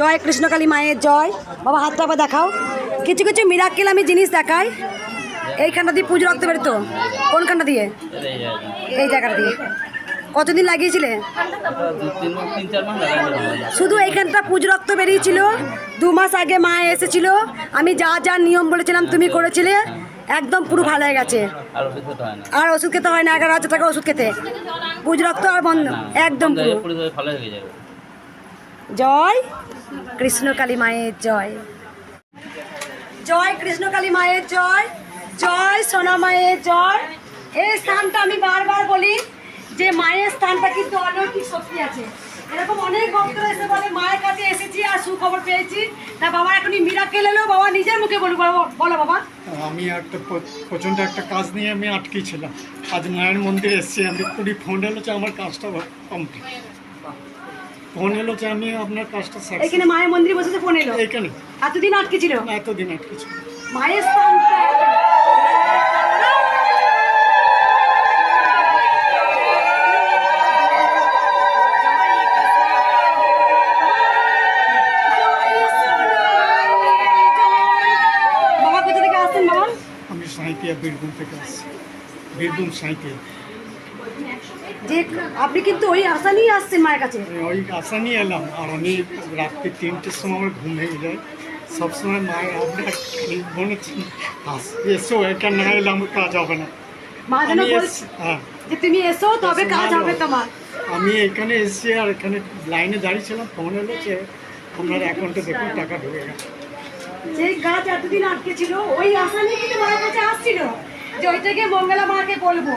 জয় কৃষ্ণকালী মায়ের জয়। বাবা হাতটা আবার দেখাও। কিছু কিছু মিরাক্কেল আমি জিনিস দেখাই। এইখানটা দিয়ে পুজো রাখতে পারি তো কোনখানটা দিয়ে? এই জায়গাটা দিয়ে। কতদিন লাগিয়েছিলে? শুধু এইখানটা পুজো রক্ত বেরিয়েছিল। দু মাস আগে মা এসেছিল। আমি যা যা নিয়ম বলেছিলাম তুমি করেছিলে, একদম পুরো ভালো হয়ে গেছে। আর ওষুধ খেতে হয় না, এগারো হাজার টাকা ওষুধ খেতে। পুজো রক্ত আর বন্ধ, একদম পুরো। পুরো ভালো হয়ে যাবে জয় কৃষ্ণকালী মায়ের জয়। জয় কৃষ্ণকালী মায়ের জয় জয় সোনা মায়ের জয়। এই স্থানটা আমি বারবার বলি যে মায়ের স্থানটা কিন্তু অলৌকিক শক্তি আছে। এরকম অনেক ভক্তরা এসে বলে, মায়ের কাছে এসেছি আর সুখবর পেয়েছি। তা বাবা, এখনই মিরাকেল এলো। বাবা, নিজের মুখে বলো- বলো বাবা। আমি একটা প্রচণ্ড একটা কাজ নিয়ে আমি আটকে ছিলাম। আজ মায়ের মন্দিরে এসেছি। আমি কুড়ি ফোন এলো যে আমার কাজটা কমপ্লিট। ফোন এলো যে আমি আপনার কাজটা এখানে মায়ের মন্দিরে বসেছে ফোন এলো? এইখানে এতদিন আটকে ছিল এতদিন আটকে ছিল মায়ের বাবা আমি সাঁইতিয়া বীরভূম থেকে আসছি। বীরভূম সাঁইতিয়া যে আপনি কিন্তু ওই আশা নিয়ে আসছেন মায়ের কাছে। আমি ওই আশা নিয়ে এলাম। আর আমি রাত্রি তিনটের সময় আমার ঘুম ভেঙে যায়। সবসময় মায়ের আপনার খালি এসো এটা না এলে আমার কাজ হবে না। মা যেন হ্যাঁ। যে তুমি এসো তবে কাজ হবে তোমার। আমি এখানে এসেছি আর এখানে লাইনে দাঁড়িয়েছিলাম ফোন এলো যে আপনার অ্যাকাউন্টে দেখুন টাকা ঢুকে গেছে। যে গাছ এতদিন আটকে ছিল ওই আশা নিয়ে কিন্তু মায়ের কাছে আসছিল যে ওইটাকে মঙ্গলা মাকে বলব।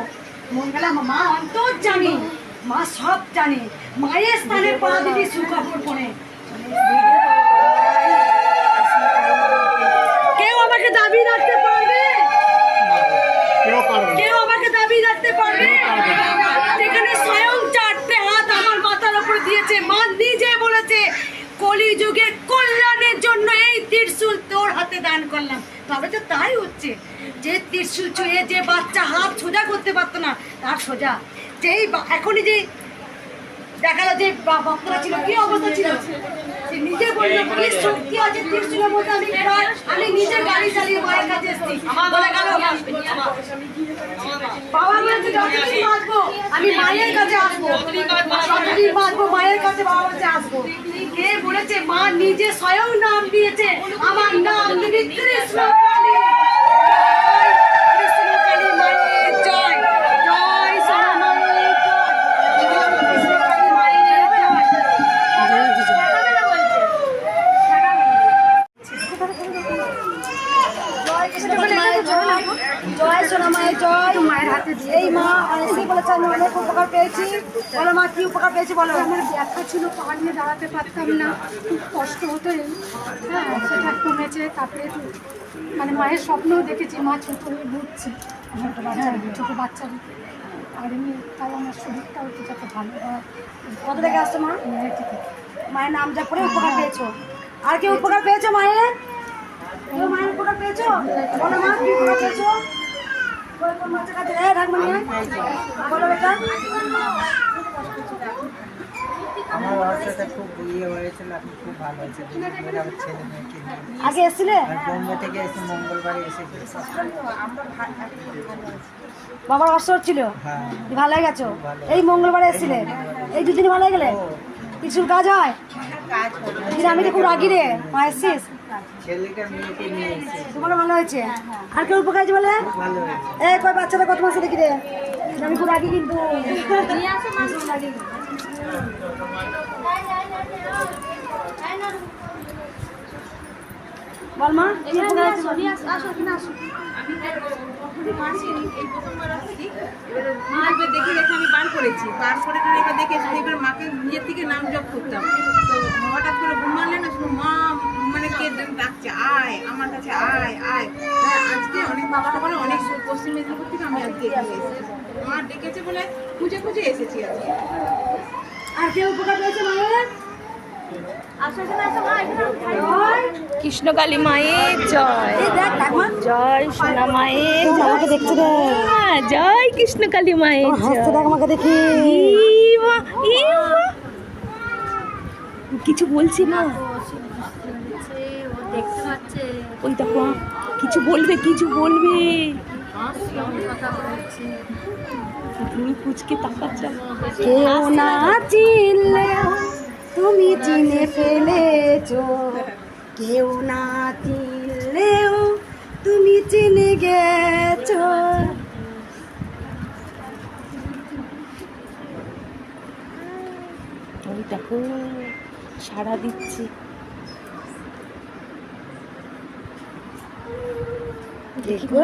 মঙ্গলা মা- অন্তর জানি মা সব জানে। মায়ের স্থানে পা দিবি সুখবর পড়ে। কেউ আমাকে দাবি রাখতে পারবে? কেউ পারবে না। কেউ আমাকে দাবি রাখতে পারবে? যেখানে স্বয়ং চারটে হাত আমার মাথার উপর দিয়েছে। মা নিজে বলেছে কলিযুগে কল্যাণের জন্য এই ত্রিশূল তোর হাতে দান করলাম। তবে তো তাই হচ্ছে যে ত্রিশূল ছুঁয়ে যে বাচ্চা হাত করতে পারতো না। তার সোজা যেই এখনই যে দেখাল যে ভক্তরা ছিল কি অবস্থা ছিল? সে নিজে বলল কি শক্তি আছে? ত্রিশূলের মধ্যে আমি প্রায় আমি নিজে গাড়ি চালিয়ে মায়ের কাছে এসেছি। বলে গেল বাবা বলেছে যতদিন বাঁচবো আমি মায়ের কাছে আসব। যতদিন বাঁচবো মায়ের কাছে বাবা কাছে আসব। কে বলেছে মা নিজে স্বয়ং নাম দিয়েছে। আমার নাম দিবি কৃষ্ণকালী মায়ের জয় জয় সোনা মায়ের জয় জয় কৃষ্ণকালী মায়ের জয় জয় কৃষ্ণকালী মায়ের জয় জয় সোনা মায়ের জয় মায়ের হাতে এই মা এসে বলেছে আমি অনেক উপকার পেয়েছি। বলো মা কি উপকার পেয়েছি বলো? আমার ব্যথা ছিল পা নিয়ে দাঁড়াতে পারতাম না। খুব কষ্ট হতো হ্যাঁ সেটা কমেছে তারপরে মানে মায়ের স্বপ্নও দেখেছি। মা ছোট হয়ে ঘুরছে ছোটো বাচ্চা ছোটো বাচ্চা আর এমনি তাই আমার শরীরটাও একটু যাতে ভালো হয়। কত থেকে আসছো মা? মায়ের নাম যা করে উপকার পেয়েছ। আর কেউ উপকার পেয়েছ মায়ের? মায়ের উপকার পেয়েছ? বলো মা কি উপকার পেয়েছ? আমার ব্যবসাটা খুব ইয়ে হয়েছিল এখন খুব ভালো হয়েছে আমার ছেলে মেয়েকে আগে এসেছিলে? বোম্বে থেকে এসে মঙ্গলবারে এসে বাবার অসর ছিল হ্যাঁ। ভালো গেছো? এই মঙ্গলবারে এসেছিলে? এই দুদিন ভালো হয়ে গেলে? কিছুর কাজ হয়? আমি তো খুব রাগি রে। মা এসছিস? তোমারও ভালো হয়েছে? আর কেউ উপকার বলে? এ কয় বাচ্চাটা কত মাসে দেখি রে? আমি খুব রাখি কিন্তু। বল মা? এবার দেখে দেখে আমি বার করেছি। বার করে করে এবার দেখে এবার মাকে নিজের থেকে নাম জপ করতাম তো হঠাৎ করে ঘুমালে না শুধু মা মানে কে ডাকছে আয় আমার কাছে আয় আয়। হ্যাঁ, আজকে অনেক বাবাটা বলে অনেক পশ্চিম মেদিনীপুর থেকে আমি আজকে এখানে এসেছি। মা ডেকেছে বলে খুঁজে খুঁজে এসেছি আজকে। আর কেউ উপকার পেয়েছে জয়। কৃষ্ণকালী মায়ের জয়। জয় সোনা মায়ের জয়। আমাকে দেখছে রে হ্যাঁ, জয় কৃষ্ণকালী মায়ের হাসতে দেখ আমাকে দেখি। কিছু বলছি না? ওই দেখো কিছু বলবে কিছু বলবে। তুমি কুচকে তাকাচ্ছে। কেউ না তুমি চিনে ফেলেছ কেউ না চিনলেও তুমি চিনে গেছো। ওই দেখো সাড়া দিচ্ছে। দেখো।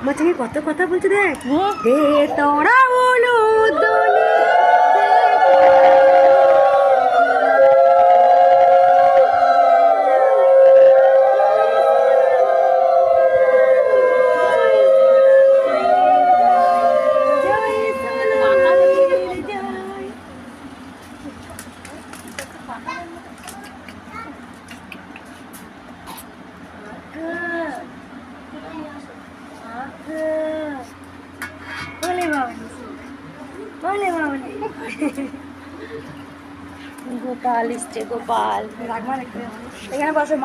আমার সঙ্গে কত কথা বলছে দেখ। হ্যাঁ। দে তোরা হলুদ বলে বাবা বলে বাবা গোপাল ইস্টে গোপাল। এখানে বসে